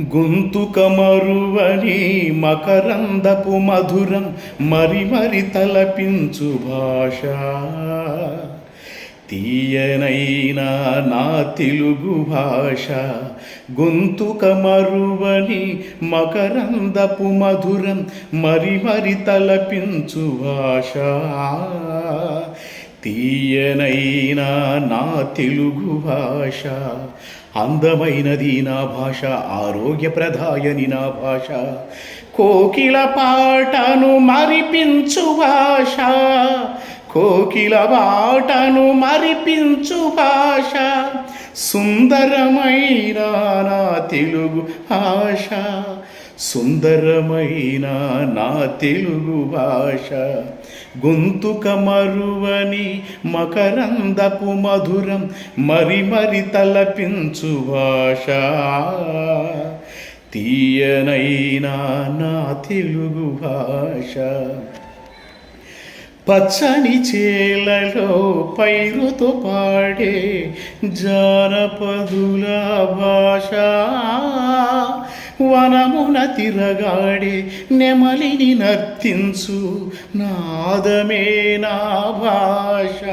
గొంతుక మరువని మకరందపు మధురం మరి మరి తలపించు భాష. తీయనైనా నా తెలుగు భాష గొంతుక మరువని మకరందపు మధురం మరి మరి తలపించు భాష. తీయనైనా నా తెలుగు భాష అందమైనది నా భాష ఆరోగ్యప్రదాయని నా భాష. కోకిల పాటను మరిపించు భాష. కోకిల పాటను మరిపించు భాష. సుందరమైన నా తెలుగు భాష. సుందరమైన నా తెలుగు భాష. గొంతుక మరువని మకరందపు మధురం మరి మరి తలపించు భాష. తీయనైనా నా తెలుగు భాష. పచ్చని చేలలో పైరుతో పాడే జానపదుల భాష. వనమున తిరగాడే నెమలిని నర్తించు నాదమే నా భాష.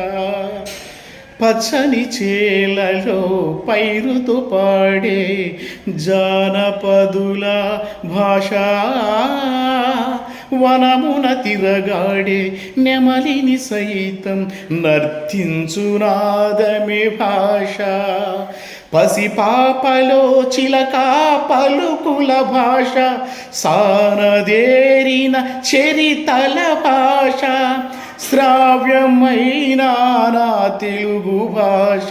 పచ్చని చేలలో పైరుతో పాడే జానపదుల భాష. వనమున తిరగాడే నెమలిని సైతం నర్తించునాదమే భాష. పసిపాపలో చిలక పలుకుల భాష సానదేరిన చెరితల భాష. శ్రావ్యమైన నా తెలుగు భాష.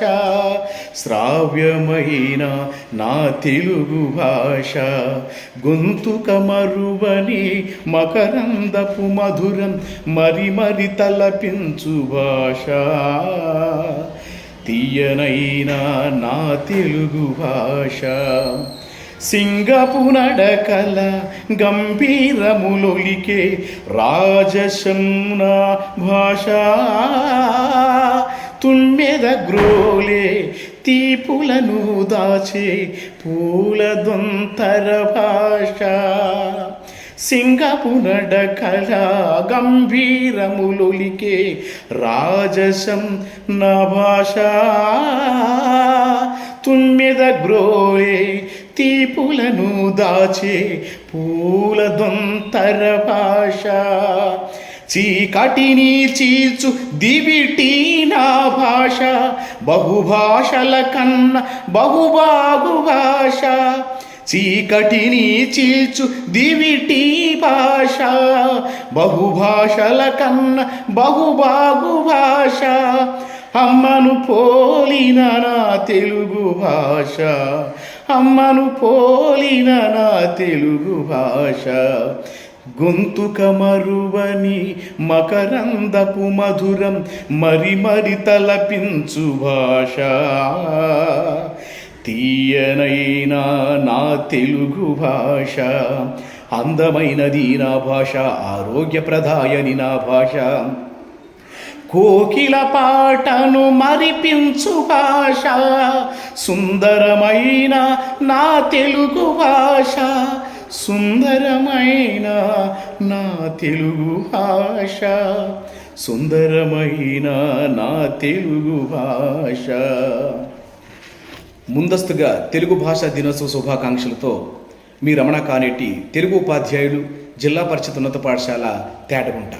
శ్రావ్యమైన నా తెలుగు భాష. గొంతుక మరువని మకరందపు మధురం మరి మరి తలపించు భాష. తీయనైనా నా తెలుగు భాష. సింగపు నడకల గంభీరములొలికే రాజసంన భాష. తుమ్మెద గ్రోలే తీపులను దాచే పూల దొంతర భాష సింగపునడకల గంభీరములొలికే రాజసం నా భాష. తుమ్మెద గ్రోలే తీపులను దాచే పూల దొంతర భాష చీకటిని చీల్చు దివిటి నా భాష బహుభాషల కన్నా బహుబాగు భాష చీకటిని చీల్చు దివిటి భాష బహుభాషల కన్నా బహుబాగు భాష అమ్మను పోలిన నా తెలుగు భాష. అమ్మను పోలిన నా తెలుగు భాష. గొంతుక మరువని మకరందపు మధురం మరి మరి తలపించు భాష. తీయనైనా నా తెలుగు భాష అందమైనది నా భాష ఆరోగ్యప్రదాయని నా భాష. కోకిల పాటను మరిపించు భాష సుందరమైన నా తెలుగు భాష సుందరమైన నా తెలుగు భాష సుందరమైన నా తెలుగు భాష. ముందస్తుగా తెలుగు భాషా దినోత్సవ శుభాకాంక్షలతో మీ రమణ కానేటి తెలుగు ఉపాధ్యాయులు జిల్లా పరిషత్ ఉన్నత పాఠశాల తేటగుంట.